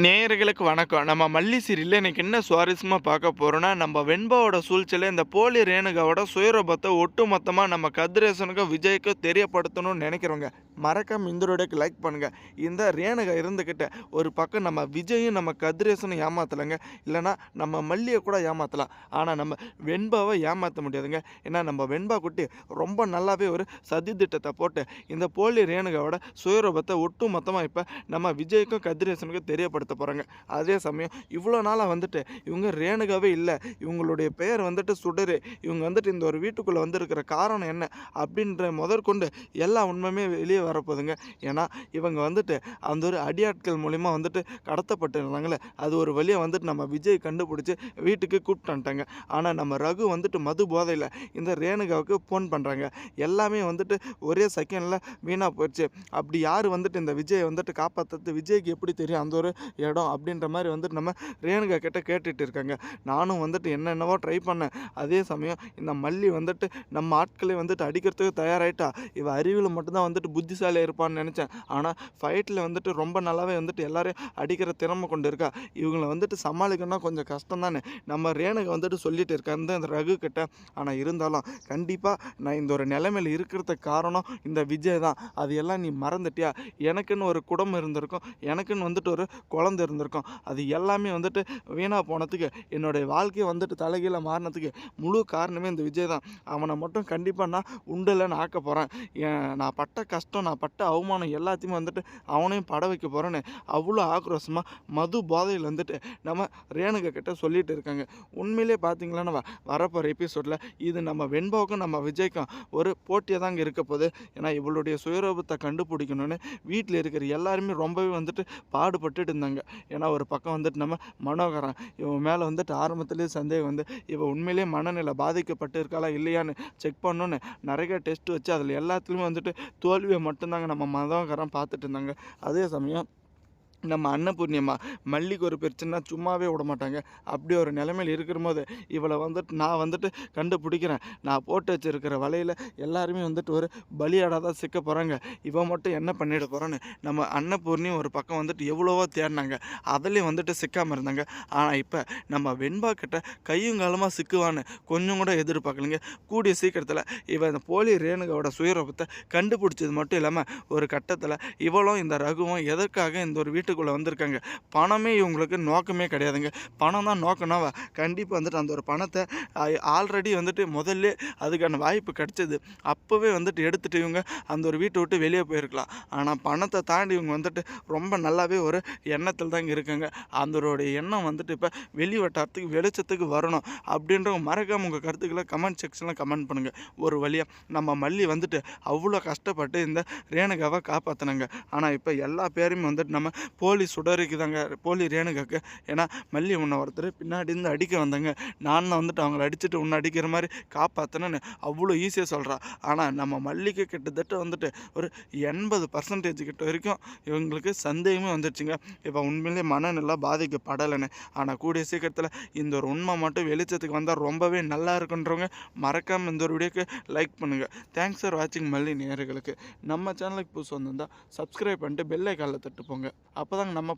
நேயர்களுக்கு வணக்கம். நம்ம மல்லி சீரியலில் இன்னைக்கு என்ன சுவாரஸ்யமாக பார்க்க போகிறோன்னா நம்ம வெண்பாவோட சூழ்ச்சியில் இந்த போலி ரேணுகாவோட சுயரோபத்தை ஒட்டு மொத்தமாக நம்ம கதிரேசனுக்கும், விஜய்க்கும் தெரியப்படுத்தணும்னு நினைக்கிறோங்க மறக்காம இந்த வீடியோக்கு லைக் பண்ணுங்க. இந்த ரேணுகா இருந்துக்கிட்ட ஒரு பக்கம் நம்ம விஜயும், நம்ம கதிரேசனும் ஏமாத்தலங்க. இல்லைனா நம்ம மல்லியை கூட ஏமாத்தலாம். ஆனால் நம்ம வெண்பாவை ஏமாற்ற முடியாதுங்க. ஏன்னா நம்ம வெண்பா குட்டி ரொம்ப நல்லாவே ஒரு சதி திட்டத்தை போட்டு, இந்த போலி ரேணுகாவோட ஒட்டு மொத்தமாக இப்போ நம்ம விஜய்க்கும், கதிரேசனுக்கும் தெரியப்படுத்த போகிறாங்க அதே சமயம் இவ்வளோ நாளாக வந்துட்டு இவங்க ரேணுகாவே இல்லை இவங்களுடைய பெயர் வந்துட்டு சுடரு. இவங்க வந்துட்டு இந்த ஒரு வீட்டுக்குள்ளே வந்திருக்கிற காரணம் என்ன? அப்படின்ற முதற்கொண்டு எல்லா உண்மையுமே வெளியே வரப்போதுங்க. ஏன்னா இவங்க வந்துட்டு அந்த ஒரு அடியாட்கள் மூலிமா வந்துட்டு கடத்தப்பட்டிருந்தாங்கல்ல, அது ஒரு வழியை வந்துட்டு நம்ம விஜய் கண்டுபிடிச்சி வீட்டுக்கு கூட்டிட்டு ஆனால் நம்ம ரகு வந்துட்டு மது போதையில் இந்த ரேணுகாவுக்கு ஃபோன் பண்ணுறாங்க எல்லாமே வந்துட்டு ஒரே செகண்டில் வீணாக போயிடுச்சு அப்படி யார் வந்துட்டு இந்த விஜயை வந்துட்டு காப்பாற்றுறது விஜய்க்கு எப்படி தெரியும் அந்த ஒரு இடம்? அப்படின்ற மாதிரி வந்துட்டு நம்ம ரேணுகா கிட்ட கேட்டுட்டு இருக்காங்க. நானும் வந்துட்டு என்னென்னவோ ட்ரை பண்ணேன். அதே சமயம் இந்த மல்லி வந்துட்டு நம்ம ஆட்களை வந்துட்டு அடிக்கிறதுக்கு தயாராகிட்டா இவ அறிவில் மட்டும்தான் வந்துட்டு புத்தி புத்திசாலியாக இருப்பான்னு நினச்சேன் ஆனால் ஃபைட்டில் வந்துட்டு ரொம்ப நல்லாவே வந்துட்டு எல்லாரையும் அடிக்கிற திறமை கொண்டு இருக்கா. இவங்கள வந்துட்டு சமாளிக்கணும்னா கொஞ்சம் கஷ்டம் தானே. நம்ம ரேணுகை வந்துட்டு சொல்லிட்டு இருக்கேன் இந்த இந்த ரகு கிட்ட. ஆனால் இருந்தாலும் கண்டிப்பாக நான் இந்த ஒரு நிலைமையில் இருக்கிறதுக்கு காரணம் இந்த விஜய் தான். அது எல்லாம் நீ மறந்துட்டியா? எனக்குன்னு ஒரு குடும்பம் இருந்திருக்கும். எனக்குன்னு வந்துட்டு ஒரு குழந்தை இருந்திருக்கும். அது எல்லாமே வந்துட்டு வீணாக போனதுக்கு, என்னுடைய வாழ்க்கையை வந்துட்டு தலைகீழா மாறினதுக்கு முழு காரணமே இந்த விஜய் தான். அவனை மட்டும் கண்டிப்பாக நான் உண்டில்லன்னு ஆக்கப் போகிறேன் ஏன் நான் பட்ட கஷ்டம், நான் பட்ட அவமானம் எல்லாத்தையுமே வந்துட்டு அவனையும் பட வைக்க போகிறேன்னு அவ்வளோ ஆக்ரோஷமாக மது போதையில் வந்துட்டு நம்ம ரேணுகா கிட்ட சொல்லிட்டு இருக்காங்க. உண்மையிலேயே பார்த்தீங்கன்னா வ எபிசோடில் இது நம்ம வெண்பாவுக்கும், நம்ம விஜய்க்கும் ஒரு போட்டியாக தாங்க இருக்க போகுது ஏன்னா இவளுடைய சுயரூபத்தை கண்டுபிடிக்கணும்னு வீட்டில் இருக்கிற எல்லாருமே ரொம்பவே வந்துட்டு பாடுபட்டுட்டு இருந்தாங்க. ஏன்னா ஒரு பக்கம் வந்துட்டு நம்ம மனோகரன் இவன் மேலே வந்துட்டு ஆரம்பத்துலேயே சந்தேகம் வந்து, இவன் உண்மையிலேயே மனநிலை பாதிக்கப்பட்டு இருக்காளா? இல்லையான்னு செக் பண்ணணுன்னு நிறைய டெஸ்ட் வச்சு அதில் எல்லாத்துலேயுமே வந்துட்டு தோல்வியை மட்டும்தாங்க நம்ம மனோகரன் பார்த்துட்டு இருந்தாங்க. அதே சமயம் நம்ம அன்னபூர்ணியம்மா மல்லிக்கு ஒரு பிரச்சனைனா சும்மாவே விட மாட்டாங்க அப்படி ஒரு நிலைமையில இருக்கும்போது, இவளை வந்துட்டு நான் வந்துட்டு கண்டுபிடிக்கிறேன். நான் போட்டு வச்சுருக்கிற வலையில் எல்லாருமே வந்துட்டு ஒரு பலியாடாக தான் சிக்க போகிறாங்க இவன் மட்டும் என்ன பண்ணிட போகிறான்னு நம்ம அன்னபூர்ணியும் ஒரு பக்கம் வந்துட்டு எவ்வளவோ தேடினாங்க அதுலேயும் வந்துட்டு சிக்காமல் இருந்தாங்க. ஆனால் இப்போ நம்ம வெண்பா கிட்ட கையும் காலமாக சிக்குவான்னு கொஞ்சம் கூட எதிர்பார்க்கலைங்க கூடிய சீக்கிரத்தில் இவன் இந்த போலி ரேணுகாவோட சுயரூபத்தை கண்டுபிடிச்சது மட்டும் இல்லாமல் ஒரு கட்டத்தில் இவளும் இந்த ரகுவும் எதற்காக இந்த ஒரு வீட்டு வீட்டுக்குள்ள வந்திருக்காங்க? பணமே இவங்களுக்கு நோக்கமே கிடையாதுங்க. பணம் தான் நோக்கம்னாவா கண்டிப்பாக வந்துட்டு அந்த ஒரு பணத்தை ஆல்ரெடி வந்துட்டு முதல்ல அதுக்கான வாய்ப்பு கிடைச்சது. அப்போவே வந்துட்டு எடுத்துட்டு இவங்க அந்த ஒரு வீட்டை விட்டு வெளியே போயிருக்கலாம். ஆனால் பணத்தை தாண்டி இவங்க வந்துட்டு ரொம்ப நல்லாவே ஒரு எண்ணத்தில் தாங்க இருக்காங்க. அதனுடைய எண்ணம் வந்துட்டு இப்போ வெளி வட்டாரத்துக்கு வெளிச்சத்துக்கு வரணும். அப்படின்றவங்க மறக்காமல் உங்கள் கருத்துக்களை கமெண்ட் செக்ஷனில் கமெண்ட் பண்ணுங்க. ஒரு வழியாக நம்ம மல்லி வந்துட்டு அவ்வளோ கஷ்டப்பட்டு இந்த ரேணுகாவை காப்பாற்றினாங்க ஆனால் இப்போ எல்லா பேரையும் வந்துட்டு நம்ம போலி சுடருக்குதாங்க போலி ரேணுகாக்கு. ஏன்னா மல்லி உன்னை ஒருத்தர் பின்னாடி இருந்து அடிக்க வந்தாங்க. நான் தான் வந்துட்டு அவங்கள அடிச்சுட்டு உன்னை அடிக்கிற மாதிரி காப்பாற்றினேன்னு அவ்வளோ ஈஸியாக சொல்கிறா ஆனால் நம்ம மல்லிகை கிட்டத்தட்ட வந்துட்டு ஒரு 80% கிட்ட வரைக்கும் இவங்களுக்கு சந்தேகமே வந்துடுச்சுங்க இப்போ உண்மையிலேயே மனநிலை பாதிக்கப்படலைன்னு ஆனால் கூடிய சீக்கிரத்தில் இந்த ஒரு உண்மை மட்டும் வெளிச்சத்துக்கு வந்தால் ரொம்பவே நல்லா இருக்குன்றவங்க மறக்காமல் இந்த ஒரு வீடியோக்கு லைக் பண்ணுங்கள் தேங்க்ஸ் ஃபார் வாட்சிங் மல்லி நேர்களுக்கு நம்ம சேனலுக்கு புதுசு வந்திருந்தால் சப்ஸ்கிரைப் பண்ணிட்டு பெல்லை காலில் தட்டு போங்க. அப்பதாங்க நம்ம